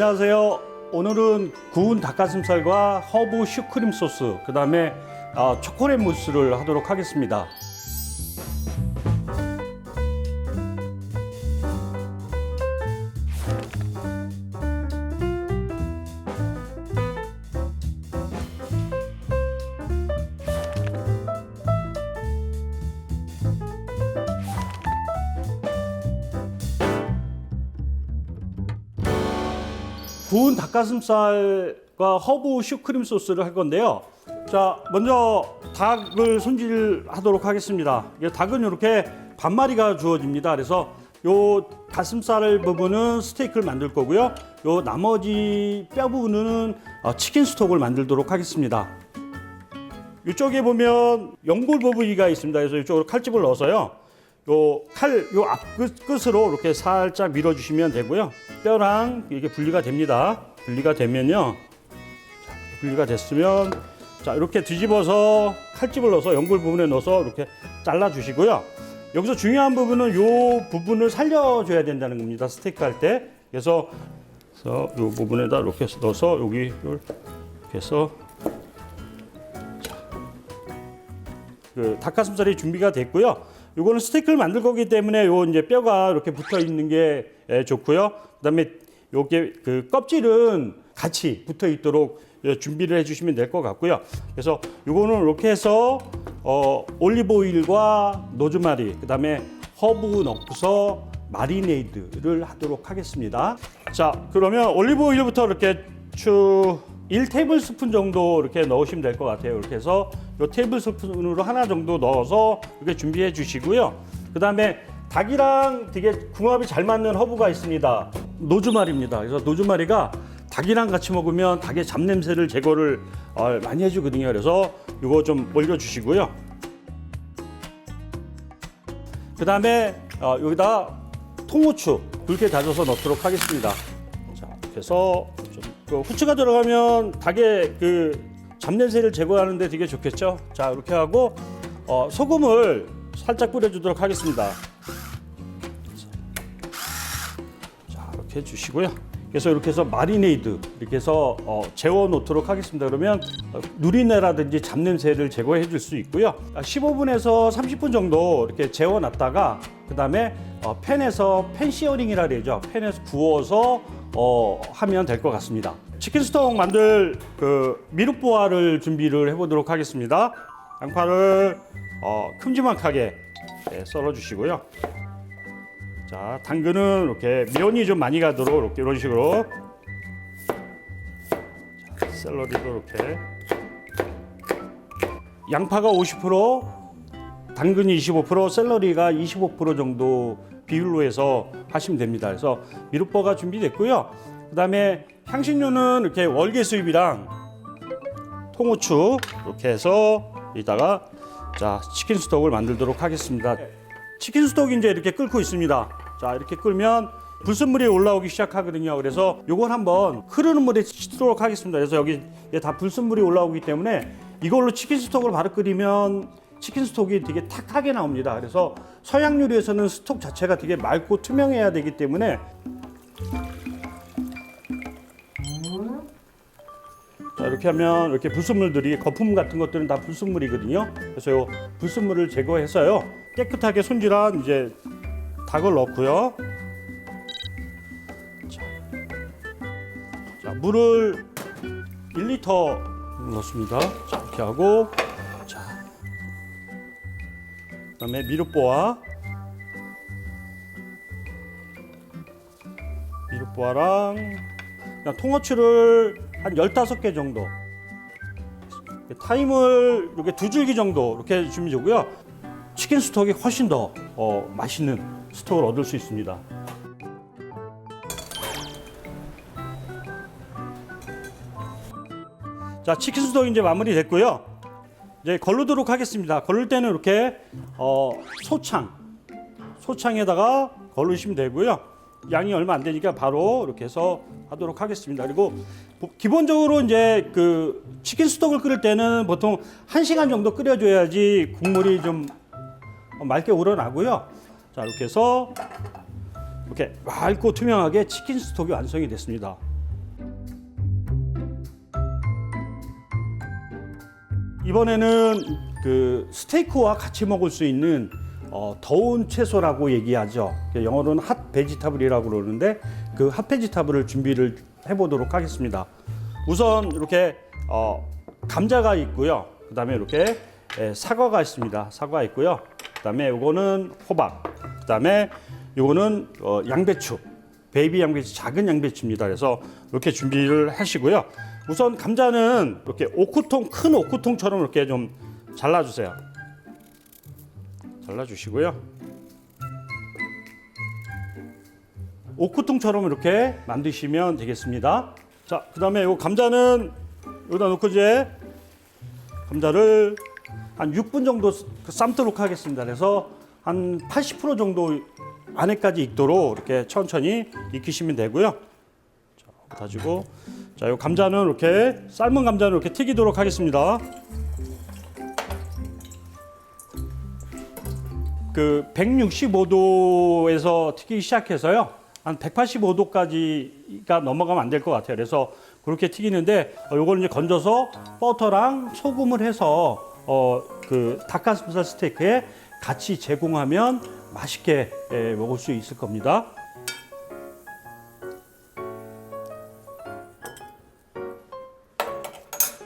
안녕하세요. 오늘은 구운 닭가슴살과 허브 슈크림 소스, 그 다음에 초콜릿 무스를 하도록 하겠습니다. 닭가슴살과 허브 슈크림 소스를 할 건데요. 자, 먼저 닭을 손질하도록 하겠습니다. 닭은 이렇게 반마리가 주어집니다. 그래서 요 가슴살 부분은 스테이크를 만들 거고요. 요 나머지 뼈 부분은 어, 치킨 스톡을 만들도록 하겠습니다. 이쪽에 보면 연골 부분이가 있습니다. 그래서 이쪽으로 칼집을 넣어서요. 요 칼, 요 앞끝으로 이렇게 살짝 밀어주시면 되고요. 뼈랑 이게 분리가 됩니다. 분리가 되면요. 자, 분리가 됐으면 자, 이렇게 뒤집어서 칼집을 넣어서 연골 부분에 넣어서 이렇게 잘라 주시고요. 여기서 중요한 부분은 요 부분을 살려줘야 된다는 겁니다. 스테이크 할 때. 그래서, 그래서 요 부분에다 이렇게 넣어서 여기 이렇게 해서 그 닭가슴살이 준비가 됐고요. 요거는 스테이크를 만들 거기 때문에 요 이제 뼈가 이렇게 붙어 있는 게 예, 좋고요. 그다음에 요게 그 껍질은 같이 붙어 있도록 예, 준비를 해주시면 될 것 같고요. 그래서 요거는 이렇게 해서 어, 올리브 오일과 노즈마리 그다음에 허브 넣고서 마리네이드를 하도록 하겠습니다. 자, 그러면 올리브 오일부터 이렇게 쭉 1테이블 스푼 정도 이렇게 넣으시면 될 것 같아요. 이렇게 해서 이 테이블 스푼으로 하나 정도 넣어서 이렇게 준비해 주시고요. 그 다음에 닭이랑 되게 궁합이 잘 맞는 허브가 있습니다. 노즈마리입니다. 그래서 노즈마리가 닭이랑 같이 먹으면 닭의 잡냄새를 제거를 어, 많이 해주거든요. 그래서 이거 좀 올려주시고요. 그 다음에 어, 여기다 통후추 굵게 다져서 넣도록 하겠습니다. 자, 그래서 좀, 그 후추가 들어가면 닭의 그 잡냄새를 제거하는데 되게 좋겠죠. 자, 이렇게 하고 어, 소금을 살짝 뿌려주도록 하겠습니다. 자, 이렇게 해주시고요. 그래서 이렇게 해서 마리네이드 이렇게 해서 어, 재워 놓도록 하겠습니다. 그러면 어, 누리내라든지 잡냄새를 제거해 줄 수 있고요. 15분에서 30분 정도 이렇게 재워 놨다가 그 다음에 어, 팬에서 팬 시어링이라 그러죠. 팬에서 구워서 어, 하면 될 것 같습니다. 치킨 스톡 만들 그 미륵보아를 준비를 해보도록 하겠습니다. 양파를 어, 큼지막하게 네, 썰어 주시고요. 자, 당근은 이렇게 면이 좀 많이 가도록 이렇게 이런 식으로 자, 샐러리도 이렇게 양파가 50% 당근이 25% 샐러리가 25% 정도 비율로 해서 하시면 됩니다. 그래서 미숫버가 준비됐고요. 그 다음에 향신료는 이렇게 월계 수잎이랑 통후추 이렇게 해서 이따가 자 치킨 스톡을 만들도록 하겠습니다. 치킨 스톡이 이제 이렇게 끓고 있습니다. 자 이렇게 끓면 불순물이 올라오기 시작하거든요. 그래서 요걸 한번 흐르는 물에 씻도록 하겠습니다. 그래서 여기 다 불순물이 올라오기 때문에 이걸로 치킨 스톡을 바로 끓이면 치킨 스톡이 되게 탁하게 나옵니다. 그래서 서양 요리에서는 스톡 자체가 되게 맑고 투명해야 되기 때문에 자, 이렇게 하면 이렇게 불순물들이 거품 같은 것들은 다 불순물이거든요. 그래서 요 불순물을 제거해서요 깨끗하게 손질한 이제 닭을 넣고요. 자, 자 물을 1리터 넣습니다. 자, 이렇게 하고 자 그다음에 미숫보아 미숫보아랑 그냥 통후추를 한 15개 정도. 타임을 이렇게 두 줄기 정도 이렇게 주면 되고요. 치킨 스톡이 훨씬 더 어, 맛있는 스톡을 얻을 수 있습니다. 자 치킨 스톡 이제 마무리 됐고요. 이제 걸르도록 하겠습니다. 걸를 때는 이렇게 어, 소창 소창에다가 걸르시면 되고요. 양이 얼마 안 되니까 바로 이렇게 해서 하도록 하겠습니다. 그리고 보- 기본적으로 이제 그 치킨 스톡을 끓일 때는 보통 1시간 정도 끓여줘야지 국물이 좀 맑게 우러나고요. 자, 이렇게 해서 이렇게 맑고 투명하게 치킨 스톡이 완성이 됐습니다. 이번에는 그 스테이크와 같이 먹을 수 있는 어, 더운 채소라고 얘기하죠. 영어로는 핫 베지타블이라고 그러는데 그 핫 베지타블을 준비를 해보도록 하겠습니다. 우선 이렇게 어, 감자가 있고요. 그 다음에 이렇게 예, 사과가 있습니다. 사과 있고요. 그 다음에 이거는 호박. 그 다음에 이거는 어, 양배추. 베이비 양배추 작은 양배추입니다. 그래서 이렇게 준비를 하시고요. 우선 감자는 이렇게 오크통 큰 오크통처럼 이렇게 좀 잘라주세요. 잘라주시고요. 오크통처럼 이렇게 만드시면 되겠습니다. 자, 그 다음에 이 감자는 여기다 놓고 이제 감자를 한 6분 정도 삶도록 하겠습니다. 그래서 한 80% 정도 안에까지 익도록 이렇게 천천히 익히시면 되고요. 자, 다지고 자, 이 감자는 이렇게 삶은 감자는 이렇게 튀기도록 하겠습니다. 그 165도에서 튀기기 시작해서요. 한 185도까지가 넘어가면 안 될 것 같아요. 그래서 그렇게 튀기는데 어, 요거는 이제 건져서 버터랑 소금을 해서 어, 그 닭가슴살 스테이크에 같이 제공하면 맛있게 예, 먹을 수 있을 겁니다.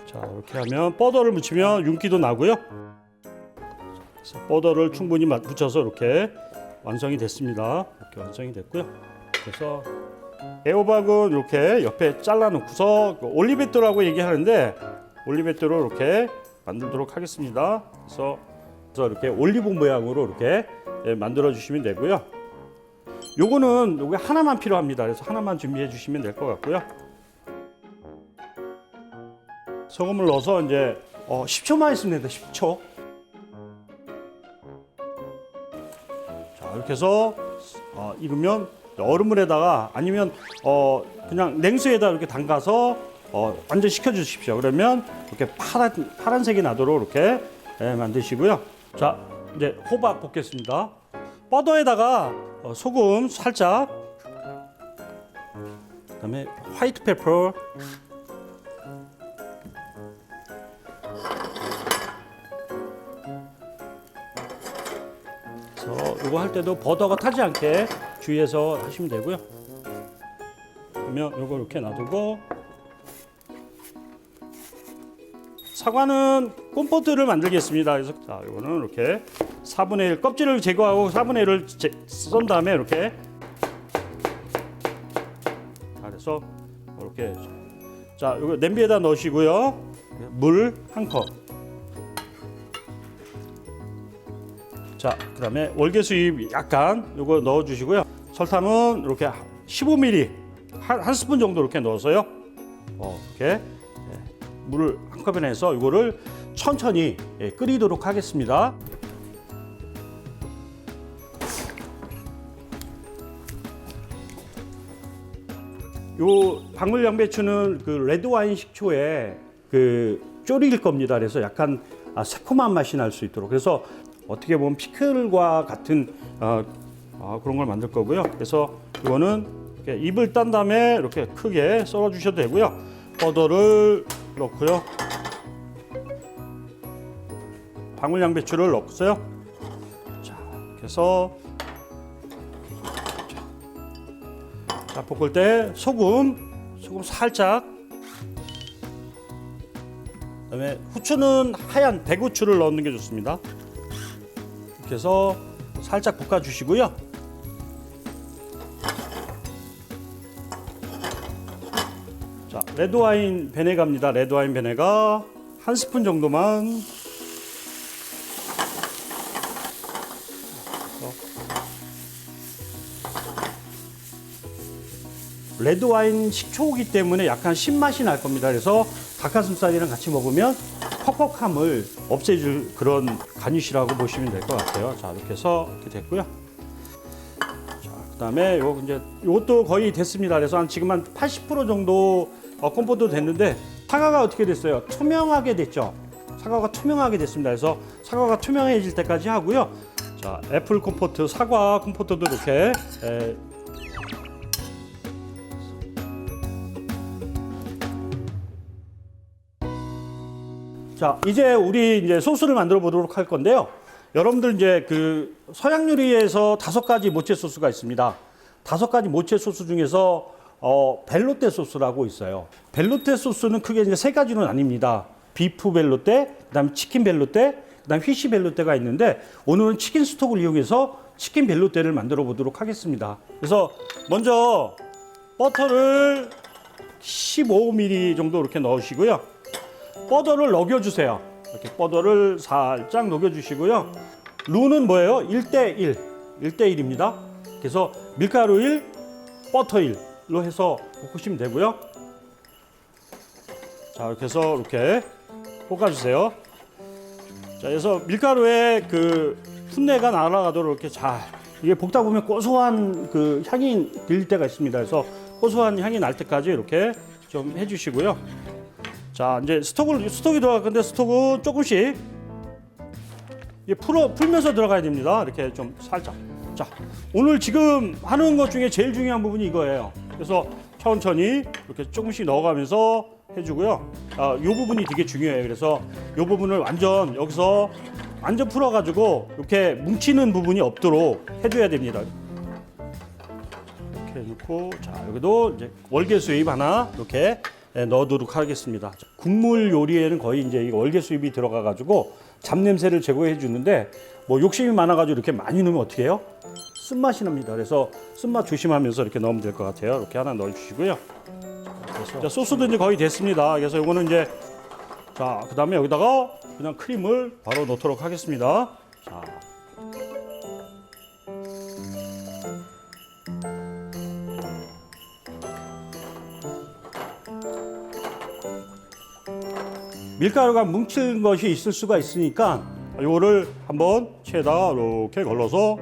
자 이렇게 하면 버터를 묻히면 윤기도 나고요. 버터를 충분히 마- 묻혀서 이렇게 완성이 됐습니다. 이렇게 완성이 됐고요. 그래서 애호박은 이렇게 옆에 잘라놓고서 그 올리베토라고 얘기하는데 올리베토로 이렇게 만들도록 하겠습니다. 그래서, 그래서 이렇게 올리브 모양으로 이렇게 예, 만들어 주시면 되고요. 요거는 요게 하나만 필요합니다. 그래서 하나만 준비해 주시면 될 것 같고요. 소금을 넣어서 이제 어, 10초만 있으면 됩니다. 10초. 자 이렇게 해서 어, 익으면 얼음물에다가 아니면 어, 그냥 냉수에다 이렇게 담가서 어, 완전 식혀 주십시오. 그러면 이렇게 파란 파란색이 나도록 이렇게 예, 만드시고요. 자 이제 호박 볶겠습니다. 뻐더에다가 어, 소금 살짝, 그다음에 화이트 페퍼, 그래서 이거 할 때도 버터가 타지 않게 주의해서 하시면 되고요. 그러면 이거 이렇게 놔두고 사과는 콤포트를 만들겠습니다. 그래서 자, 이거는 이렇게 4분의 1 껍질을 제거하고 4분의 1을 썬 다음에 이렇게 자, 그래서 이렇게 자, 이거 냄비에다 넣으시고요. 물 한 컵. 자, 그다음에 월계 수잎 약간 요거 넣어 주시고요. 설탕은 이렇게 15ml 한, 한 스푼 정도 이렇게 넣어서요. 어, 이렇게 예, 물을 한 컵에 내서 이거를 천천히 예, 끓이도록 하겠습니다. 요 방울 양배추는 그 레드 와인 식초에 그 졸일 겁니다. 그래서 약간 아, 새콤한 맛이 날 수 있도록 그래서 어떻게 보면 피클과 같은 어, 아, 그런 걸 만들 거고요. 그래서 이거는 입을 딴 다음에 이렇게 크게 썰어 주셔도 되고요. 버터를 넣고요. 방울 양배추를 넣고요. 자, 해서 자, 볶을 때 소금, 소금 살짝. 그다음에 후추는 하얀 대고추를 넣는 게 좋습니다. 이렇게 해서 살짝 볶아 주시고요. 자, 레드 와인 베네가입니다. 레드 와인 베네가 한 스푼 정도만 레드 와인 식초기 때문에 약간 신맛이 날 겁니다. 그래서 닭가슴살이랑 같이 먹으면 퍽퍽함을 없애줄 그런 간이시라고 보시면 될 것 같아요. 자, 이렇게 해서 이렇게 됐고요. 자, 그다음에 요 이제 요것도 거의 됐습니다. 그래서 한 지금 한 80% 정도 어, 컴포트 됐는데 사과가 어떻게 됐어요? 투명하게 됐죠. 사과가 투명하게 됐습니다. 그래서 사과가 투명해질 때까지 하고요. 자, 애플 컴포트, 사과 컴포트도 이렇게 에, 자, 이제 우리 이제 소스를 만들어 보도록 할 건데요. 여러분들 이제 그 서양 요리에서 다섯 가지 모체 소스가 있습니다. 다섯 가지 모체 소스 중에서 어, 벨로테 소스라고 있어요. 벨로테 소스는 크게 이제 세 가지로 나뉩니다. 비프 벨로테, 그다음에 치킨 벨로테, 그다음 휘시 벨로테가 있는데 오늘은 치킨 스톡을 이용해서 치킨 벨로테를 만들어 보도록 하겠습니다. 그래서 먼저 버터를 15ml 정도 이렇게 넣으시고요. 뻐더를 녹여주세요. 이렇게 뻐더를 살짝 녹여주시고요. 루는 뭐예요? 1대1. 1대1입니다. 그래서 밀가루 1, 버터 1로 해서 볶으시면 되고요. 자, 이렇게 해서 이렇게 볶아주세요. 자, 그래서 밀가루에 그 풋내가 날아가도록 이렇게 잘 이게 볶다 보면 고소한 그 향이 들 때가 있습니다. 그래서 고소한 향이 날 때까지 이렇게 좀 해주시고요. 자, 이제 스톡을 스톡이 들어갈 건데 스톡은 조금씩 이게 풀어 풀면서 들어가야 됩니다. 이렇게 좀 살짝. 자, 오늘 지금 하는 것 중에 제일 중요한 부분이 이거예요. 그래서 천천히 이렇게 조금씩 넣어가면서 해주고요. 아, 이 부분이 되게 중요해요. 그래서 이 부분을 완전 여기서 완전 풀어가지고 이렇게 뭉치는 부분이 없도록 해줘야 됩니다. 이렇게 넣고 자 여기도 이제 월계 수잎 하나 이렇게 예, 넣어두도록 하겠습니다. 자, 국물 요리에는 거의 이제 이 월계 수잎이 들어가 가지고 잡냄새를 제거해 주는데 뭐 욕심이 많아 가지고 이렇게 많이 넣으면 어떻게 해요? 쓴맛이 납니다. 그래서 쓴맛 조심하면서 이렇게 넣으면 될 것 같아요. 이렇게 하나 넣어 주시고요. 자, 소스도 이제 거의 됐습니다. 그래서 이거는 이제 자, 그다음에 여기다가 그냥 크림을 바로 넣도록 하겠습니다. 자, 밀가루가 뭉친 것이 있을 수가 있으니까 이거를 한번 채에다 이렇게 걸러서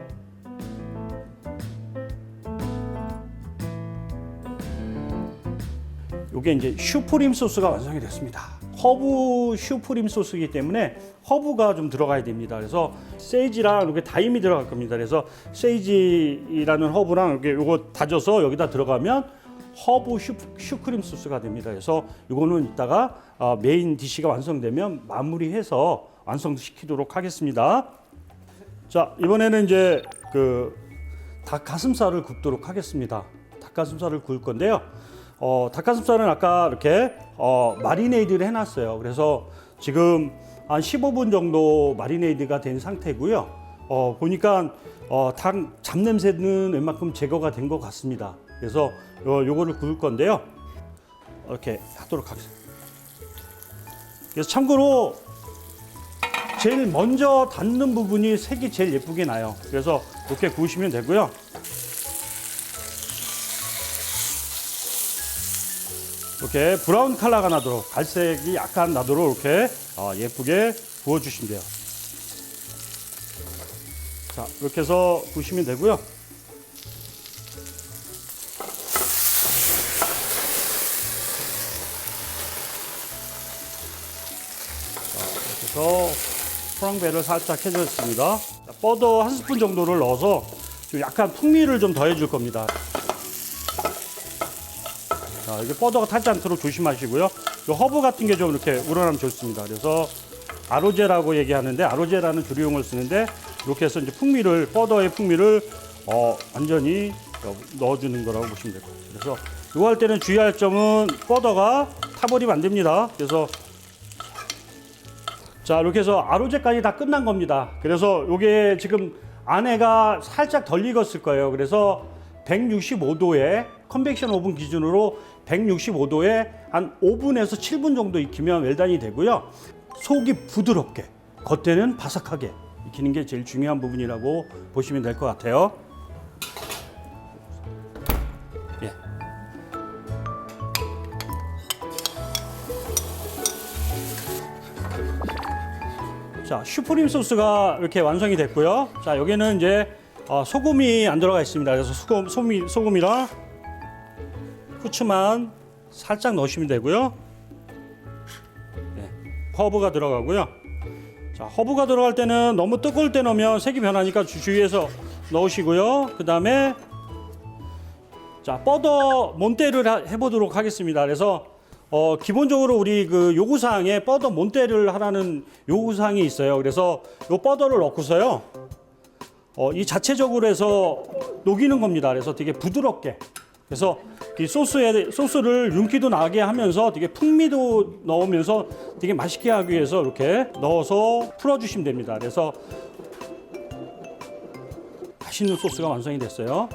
이게 이제 슈프림 소스가 완성이 됐습니다. 허브 슈프림 소스이기 때문에 허브가 좀 들어가야 됩니다. 그래서 세이지랑 이렇게 다임이 들어갈 겁니다. 그래서 세이지라는 허브랑 이렇게 요거 다져서 여기다 들어가면 허브 슈, 슈크림 소스가 됩니다. 그래서 이거는 이따가 어, 메인 디시가 완성되면 마무리해서 완성시키도록 하겠습니다. 자 이번에는 이제 그 닭가슴살을 굽도록 하겠습니다. 닭가슴살을 구울 건데요. 어, 닭가슴살은 아까 이렇게 어, 마리네이드를 해놨어요. 그래서 지금 한 15분 정도 마리네이드가 된 상태고요. 어, 보니까 어, 닭 잡냄새는 웬만큼 제거가 된 것 같습니다. 그래서 요, 요거를 구울 건데요. 이렇게 하도록 하겠습니다. 그래서 참고로 제일 먼저 닿는 부분이 색이 제일 예쁘게 나요. 그래서 이렇게 구우시면 되고요. 이렇게 브라운 컬러가 나도록 갈색이 약간 나도록 이렇게 어, 예쁘게 구워주시면 돼요. 자 이렇게 해서 구우시면 되고요. 프랑베를 살짝 해줬습니다. 자, 버터 한 스푼 정도를 넣어서 좀 약간 풍미를 좀 더해줄 겁니다. 자, 이게 뻐더가 타지 않도록 조심하시고요. 요 허브 같은 게 좀 이렇게 우러나면 좋습니다. 그래서 아로제라고 얘기하는데 아로제라는 조리용을 쓰는데 이렇게 해서 이제 풍미를 뻐더의 풍미를 어, 완전히 넣어주는 거라고 보시면 될 것 같아요. 그래서 이거 할 때는 주의할 점은 뻐더가 타버리면 안 됩니다. 그래서 자 이렇게 해서 아로제까지 다 끝난 겁니다. 그래서 이게 지금 안에가 살짝 덜 익었을 거예요. 그래서 165도에 컨벡션 오븐 기준으로 165도에 한 5분에서 7분 정도 익히면 웰단이 되고요. 속이 부드럽게, 겉에는 바삭하게 익히는 게 제일 중요한 부분이라고 보시면 될 것 같아요. 자, 슈프림 소스가 이렇게 완성이 됐고요. 자, 여기는 이제 어, 소금이 안 들어가 있습니다. 그래서 소금, 소금이, 소금이랑 후추만 살짝 넣으시면 되고요. 네, 허브가 들어가고요. 자, 허브가 들어갈 때는 너무 뜨거울 때 넣으면 색이 변하니까 주- 주위에서 넣으시고요. 그 다음에 자, 뻗어 몬테를 하- 해보도록 하겠습니다. 그래서 어, 기본적으로 우리 그 요구사항에 뻗어 몬테를 하라는 요구사항이 있어요. 그래서 요 뻗어를 넣고서요. 어, 이 자체적으로 해서 녹이는 겁니다. 그래서 되게 부드럽게. 그래서 이 소스에 소스를 윤기도 나게 하면서 되게 풍미도 넣으면서 되게 맛있게 하기 위해서 이렇게 넣어서 풀어주시면 됩니다. 그래서 맛있는 소스가 완성이 됐어요.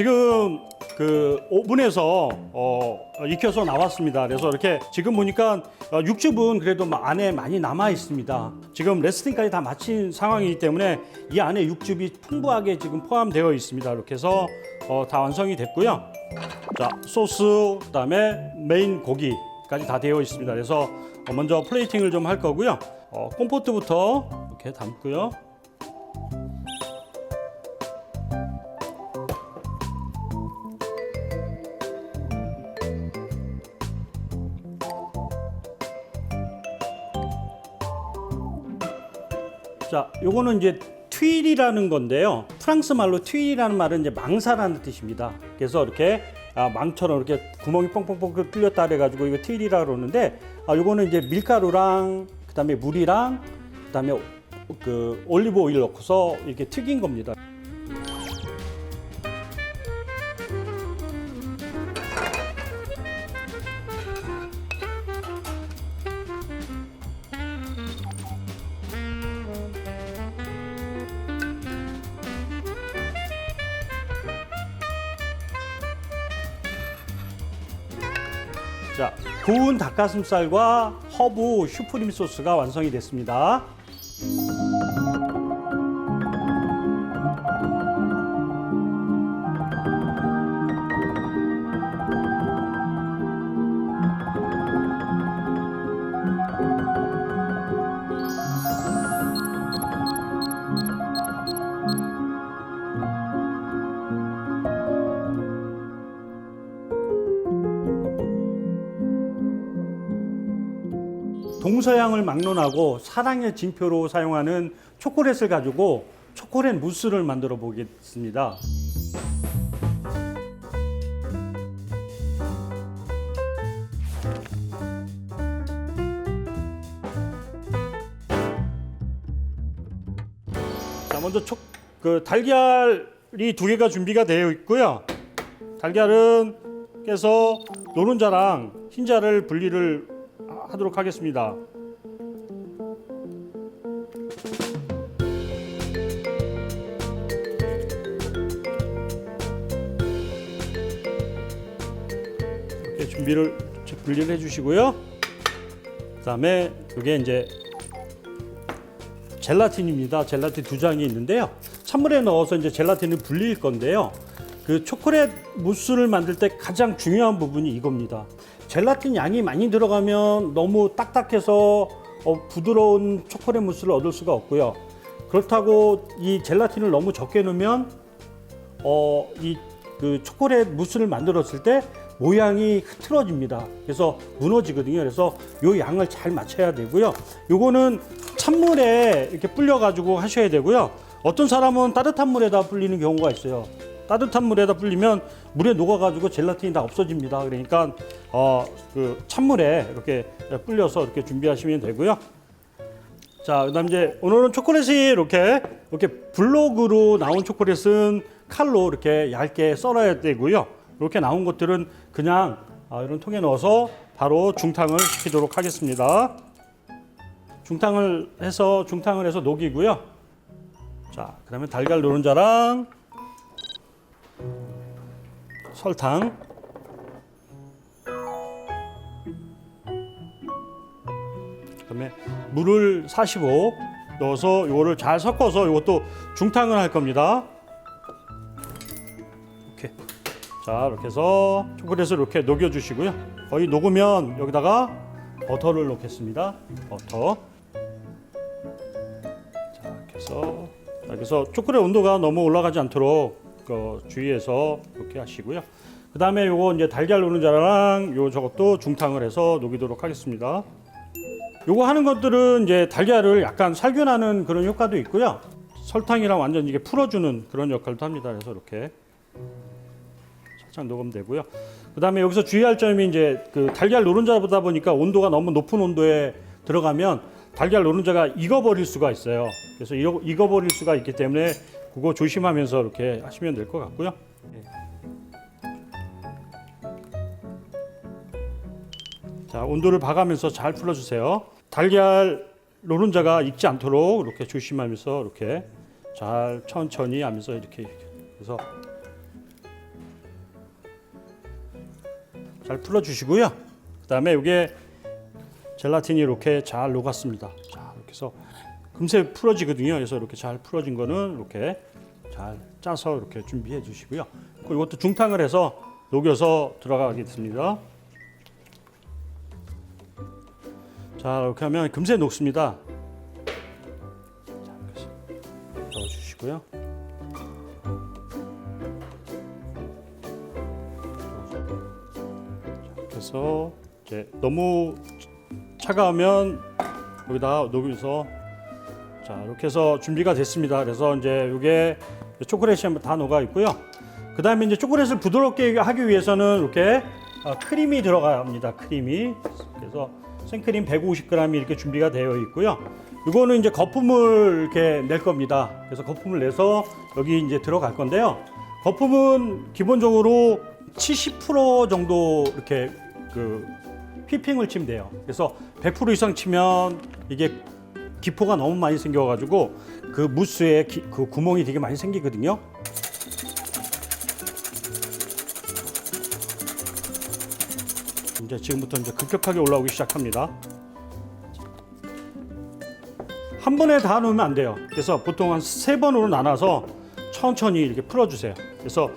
지금 그 오븐에서 어, 익혀서 나왔습니다. 그래서 이렇게 지금 보니까 어, 육즙은 그래도 마- 안에 많이 남아 있습니다. 지금 레스팅까지 다 마친 상황이기 때문에 이 안에 육즙이 풍부하게 지금 포함되어 있습니다. 이렇게 해서 어, 다 완성이 됐고요. 자 소스 그다음에 메인 고기까지 다 되어 있습니다. 그래서 어, 먼저 플레이팅을 좀 할 거고요. 어, 콤포트부터 이렇게 담고요. 요거는 이제 튀일이라는 건데요. 프랑스 말로 튀일이라는 말은 이제 망사라는 뜻입니다. 그래서 이렇게 아, 망처럼 이렇게 구멍이 뻥뻥뻥 뚫렸다 그래가지고 이거 튀일이라 그러는데 아, 요거는 이제 밀가루랑 그다음에 물이랑 그다음에 오- 그 올리브 오일 넣고서 이렇게 튀긴 겁니다. 자, 구운 닭가슴살과 허브 슈프림 소스가 완성이 됐습니다. 막론하고 사랑의 징표로 사용하는 초콜릿을 가지고 초콜릿 무스를 만들어 보겠습니다. 자, 먼저 초, 그 달걀이 두 개가 준비가 되어 있고요. 달걀은 깨서 노른자랑 흰자를 분리를 하도록 하겠습니다. 준비를 분리를 해주시고요. 그다음에 이게 이제 젤라틴입니다. 젤라틴 두 장이 있는데요. 찬물에 넣어서 이제 젤라틴을 불릴 건데요. 그 초콜릿 무스를 만들 때 가장 중요한 부분이 이겁니다. 젤라틴 양이 많이 들어가면 너무 딱딱해서 어, 부드러운 초콜릿 무스를 얻을 수가 없고요. 그렇다고 이 젤라틴을 너무 적게 넣으면 어, 이 그 초콜릿 무스를 만들었을 때 모양이 흐트러집니다. 그래서 무너지거든요. 그래서 요 양을 잘 맞춰야 되고요. 요거는 찬물에 이렇게 불려 가지고 하셔야 되고요. 어떤 사람은 따뜻한 물에다 불리는 경우가 있어요. 따뜻한 물에다 불리면 물에 녹아 가지고 젤라틴이 다 없어집니다. 그러니까 어, 그 찬물에 이렇게 불려서 이렇게 준비하시면 되고요. 자, 그다음 이제 오늘은 초콜릿이 이렇게 이렇게 블록으로 나온 초콜릿은 칼로 이렇게 얇게 썰어야 되고요. 이렇게 나온 것들은 그냥 아, 이런 통에 넣어서 바로 중탕을 시키도록 하겠습니다. 중탕을 해서 중탕을 해서 녹이고요. 자, 그다음에 달걀 노른자랑 설탕 그다음에 물을 45 넣어서 이거를 잘 섞어서 이것도 중탕을 할 겁니다. 자 이렇게 해서 초콜릿을 이렇게 녹여주시고요. 거의 녹으면 여기다가 버터를 넣겠습니다. 버터. 자 이렇게 해서 자, 그래서 초콜릿 온도가 너무 올라가지 않도록 그 주의해서 이렇게 하시고요. 그 다음에 요거 이제 달걀 노른자랑 요 저것도 중탕을 해서 녹이도록 하겠습니다. 요거 하는 것들은 이제 달걀을 약간 살균하는 그런 효과도 있고요. 설탕이랑 완전 이게 풀어주는 그런 역할도 합니다. 그래서 이렇게 살짝 녹으면 되고요. 그다음에 여기서 주의할 점이 이제 그 달걀 노른자보다 보니까 온도가 너무 높은 온도에 들어가면 달걀 노른자가 익어버릴 수가 있어요. 그래서 익어, 익어버릴 수가 있기 때문에 그거 조심하면서 이렇게 하시면 될 것 같고요. 예. 자 온도를 봐가면서 잘 풀어주세요. 달걀 노른자가 익지 않도록 이렇게 조심하면서 이렇게 잘 천천히 하면서 이렇게 그래서 잘 풀어주시고요. 그 다음에 이게 젤라틴이 이렇게 잘 녹았습니다. 자 이렇게 해서 금세 풀어지거든요. 그래서 이렇게 잘 풀어진 거는 이렇게 잘 짜서 이렇게 준비해 주시고요. 그리고 이것도 중탕을 해서 녹여서 들어가겠습니다. 자 이렇게 하면 금세 녹습니다. 자, 이렇게 넣어주시고요. 해서 이제 너무 차가우면 여기다 녹여서 자 이렇게 해서 준비가 됐습니다. 그래서 이제 이게 초콜릿이 한번 다 녹아 있고요. 그 다음에 이제 초콜릿을 부드럽게 하기 위해서는 이렇게 아, 크림이 들어갑니다. 크림이 그래서 생크림 150g이 이렇게 준비가 되어 있고요. 이거는 이제 거품을 이렇게 낼 겁니다. 그래서 거품을 내서 여기 이제 들어갈 건데요. 거품은 기본적으로 70% 정도 이렇게 그 휘핑을 치면 돼요. 그래서 100% 이상 치면 이게 기포가 너무 많이 생겨가지고 그 무스에 기- 그 구멍이 되게 많이 생기거든요. 이제 지금부터 이제 급격하게 올라오기 시작합니다. 한 번에 다 넣으면 안 돼요. 그래서 보통 한 세 번으로 나눠서 천천히 이렇게 풀어주세요. 그래서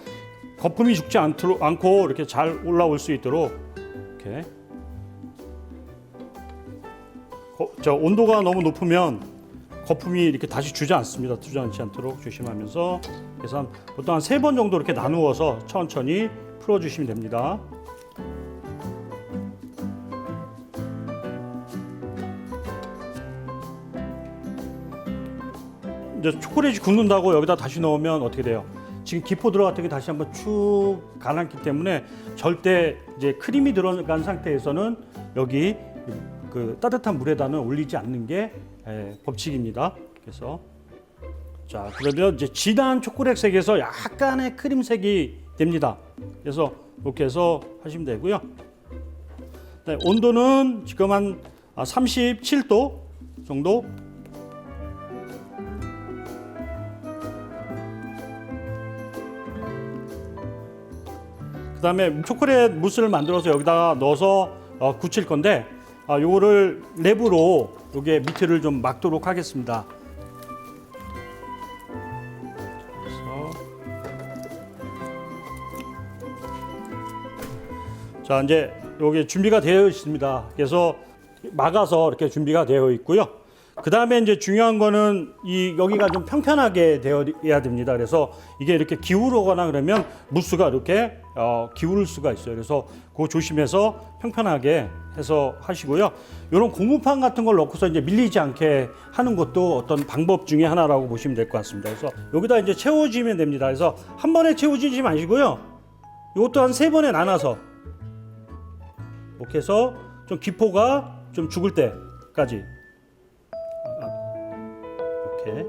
거품이 죽지 않도록, 않고 이렇게 잘 올라올 수 있도록 이렇게 거- 저 온도가 너무 높으면 거품이 이렇게 다시 주지 않습니다. 주지 않지 않도록 조심하면서 그래서 한, 보통 한 세 번 정도 이렇게 나누어서 천천히 풀어주시면 됩니다. 이제 초콜릿이 굳는다고 여기다 다시 넣으면 어떻게 돼요? 지금 기포 들어갔던 게 다시 한번 축 가라앉기 때문에 절대 이제 크림이 들어간 상태에서는 여기 그 따뜻한 물에다는 올리지 않는 게 에, 법칙입니다. 그래서 자 그러면 이제 진한 초콜릿 색에서 약간의 크림색이 됩니다. 그래서 이렇게 해서 하시면 되고요. 네, 온도는 지금 한 37도 정도 그다음에 초콜릿 무스를 만들어서 여기다가 넣어서 어, 굳힐 건데 아, 요거를 랩으로 요게 밑을 좀 막도록 하겠습니다. 자 이제 요게 준비가 되어 있습니다. 그래서 막아서 이렇게 준비가 되어 있고요. 그 다음에 이제 중요한 거는 이 여기가 좀 평평하게 되어야 됩니다. 그래서 이게 이렇게 기울어거나 그러면 무스가 이렇게 어, 기울을 수가 있어요. 그래서 그거 조심해서 평평하게 해서 하시고요. 이런 고무판 같은 걸 넣고서 이제 밀리지 않게 하는 것도 어떤 방법 중에 하나라고 보시면 될 것 같습니다. 그래서 여기다 이제 채워지면 됩니다. 그래서 한 번에 채워지지 마시고요. 이것도 한 세 번에 나눠서 이렇게 해서 좀 기포가 좀 죽을 때까지 이렇게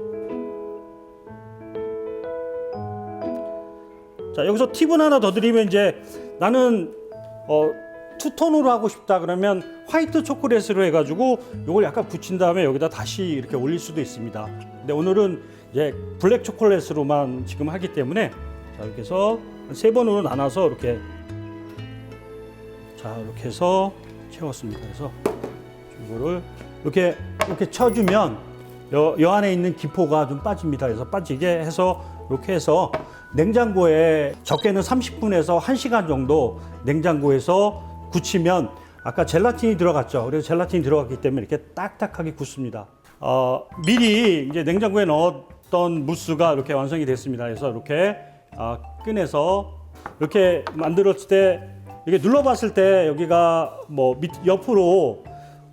자 여기서 팁은 하나 더 드리면 이제 나는 어 투톤으로 하고 싶다 그러면 화이트 초콜릿으로 해가지고 이걸 약간 굳힌 다음에 여기다 다시 이렇게 올릴 수도 있습니다. 근데 오늘은 이제 블랙 초콜릿으로만 지금 하기 때문에 자 이렇게 해서 세 번으로 나눠서 이렇게 자 이렇게 해서 채웠습니다. 그래서 이거를 이렇게 이렇게 쳐주면 여, 여 안에 있는 기포가 좀 빠집니다. 그래서 빠지게 해서 이렇게 해서 냉장고에 적게는 30분에서 1시간 정도 냉장고에서 굳히면 아까 젤라틴이 들어갔죠. 그래서 젤라틴이 들어갔기 때문에 이렇게 딱딱하게 굳습니다. 어, 미리 이제 냉장고에 넣었던 무스가 이렇게 완성이 됐습니다. 그래서 이렇게 아, 꺼내서 이렇게 만들었을 때 이렇게 눌러봤을 때 여기가 뭐 밑 옆으로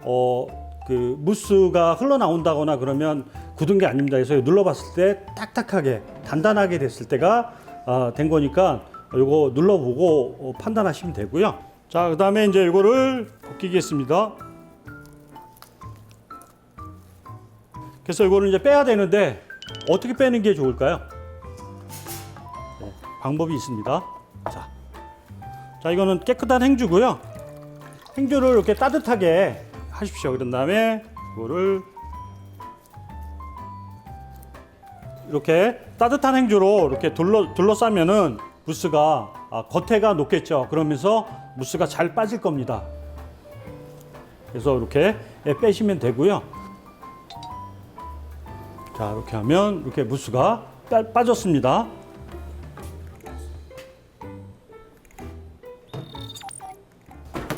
어 그 무스가 흘러나온다거나 그러면 굳은 게 아닙니다. 그래서 눌러봤을 때 딱딱하게 단단하게 됐을 때가 어, 된 거니까 요거 눌러보고 어, 판단하시면 되고요. 자, 그 다음에 이제 이거를 벗기겠습니다. 그래서 이거를 이제 빼야 되는데 어떻게 빼는 게 좋을까요? 네, 방법이 있습니다. 자, 자 이거는 깨끗한 행주고요. 행주를 이렇게 따뜻하게 하십시오. 그런 다음에 이거를 이렇게 따뜻한 행주로 이렇게 둘러 둘러싸면은 무스가 아, 겉에가 녹겠죠. 그러면서 무스가 잘 빠질 겁니다. 그래서 이렇게 예, 빼시면 되고요. 자 이렇게 하면 이렇게 무스가 빠, 빠졌습니다.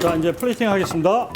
자 이제 플레이팅 하겠습니다.